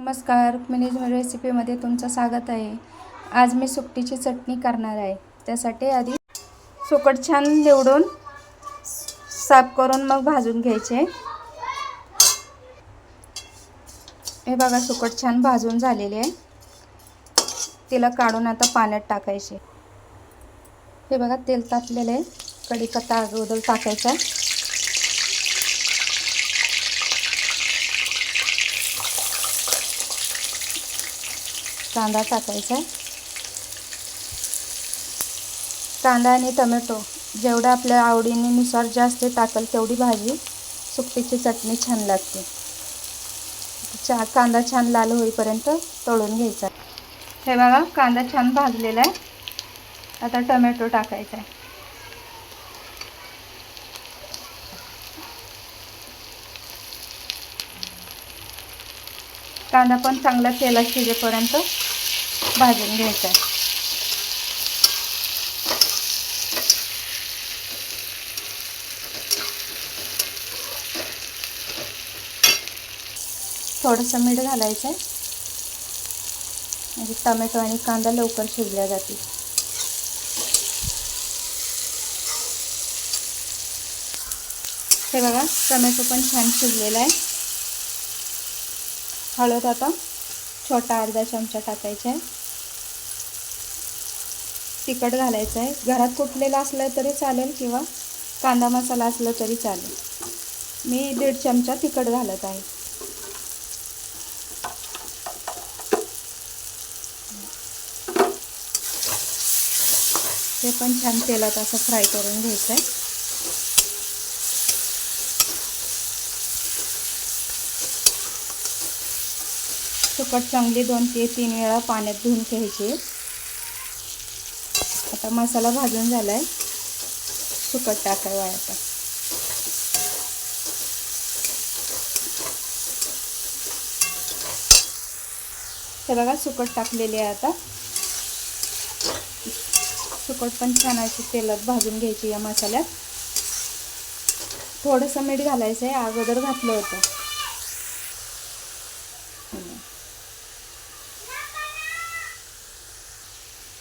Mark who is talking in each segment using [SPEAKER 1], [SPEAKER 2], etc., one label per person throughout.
[SPEAKER 1] नमस्कार मिनीज रेसिपीमध्ये तुमचं स्वागत आहे. आज मी सुकटीची चटणी करणार आहे. त्यासाठी आधी सुकट छान निवडून साफ करून मग भाजून घ्यायचे. हे बघा सुकट छान भाजून झालेले आहे. तिला काढून आता पाण्यात टाकायचे. हे बघा तेल तापलेलं आहे. कढीपत्ता अगोदर टाकायचा. कांदा टाकायचा कांदा आणि टोमॅटो जेवढं आपल्या आवडीनुसार जास्त टाकल तेवढी भाजी सुकटीची चटणी छान लागते. चा कांदा छान लाल होईपर्यंत तळून घ्यायचा हे बघा कांदा छान भाजलेला आहे. आता टोमॅटो टाकायचा आहे. कांदा पण चांगला तेला शिजेपर्यंत भाजून घ्यायचा आहे. थोडंसं मीठ घालायचं आहे. म्हणजे टमॅटो आणि कांदा लवकर शिजल्या जातील. हे बघा टमॅटो पण छान शिजलेला आहे. हळद आता छोटा अर्धा चमचा टाकायचा आहे. तिखट घालायचं आहे. घरात कुठलेलं असलं तरी चालेल किंवा कांदा मसाला असला तरी चालेल. मी दीड चमचा तिखट घालत आहे. ते पण छान तेलात असं फ्राय करून घ्यायचं आहे. सुकट चांगली दोन ते तीन वेळा पाण्यात धुवून घ्यायची. आता मसाला भाजून झाला आहे सुकट टाकावा आता. हे बघा सुकट टाकलेली आहे आता. सुकट पण छान अशी तेलात भाजून घ्यायची या मसाल्यात. थोडंसं मीठ घालायचं आहे अगोदर घातलं होतं.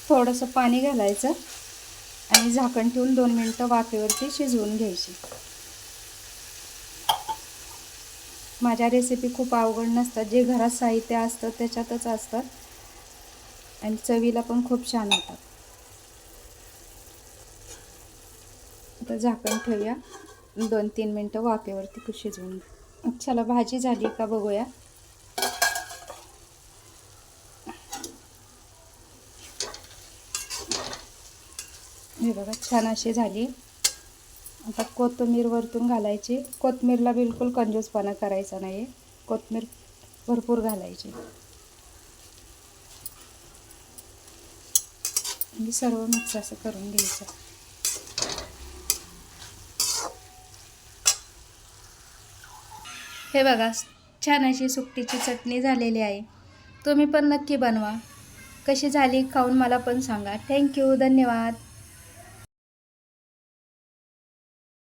[SPEAKER 1] थोडंसं पाणी घालायचं आणि झाकण ठेवून दोन मिनटं वाफेवरती शिजवून घ्यायची. माझ्या रेसिपी खूप अवघड नसतात. जे घरात साहित्य असतं त्याच्यातच असतात. आणि चवीला पण खूप छान होतात. आता झाकण ठेवूया. दोन तीन मिनटं वाफेवरती शिजवून चला भाजी झाली का बघूया. हे बघा छान अशी झाली. आता कोथिंबीर वरतून घालायची. कोथमीरला बिलकुल कंजूसपणा करायचा नाही कोथमीर भरपूर घालायची. म्हणजे सर्व मिक्स असं करून घ्यायचं. हे बघा छान अशी सुकटीची चटणी झालेली आहे. तुम्ही पण नक्की बनवा. कशी झाली खाऊन मला पण सांगा. थँक्यू धन्यवाद.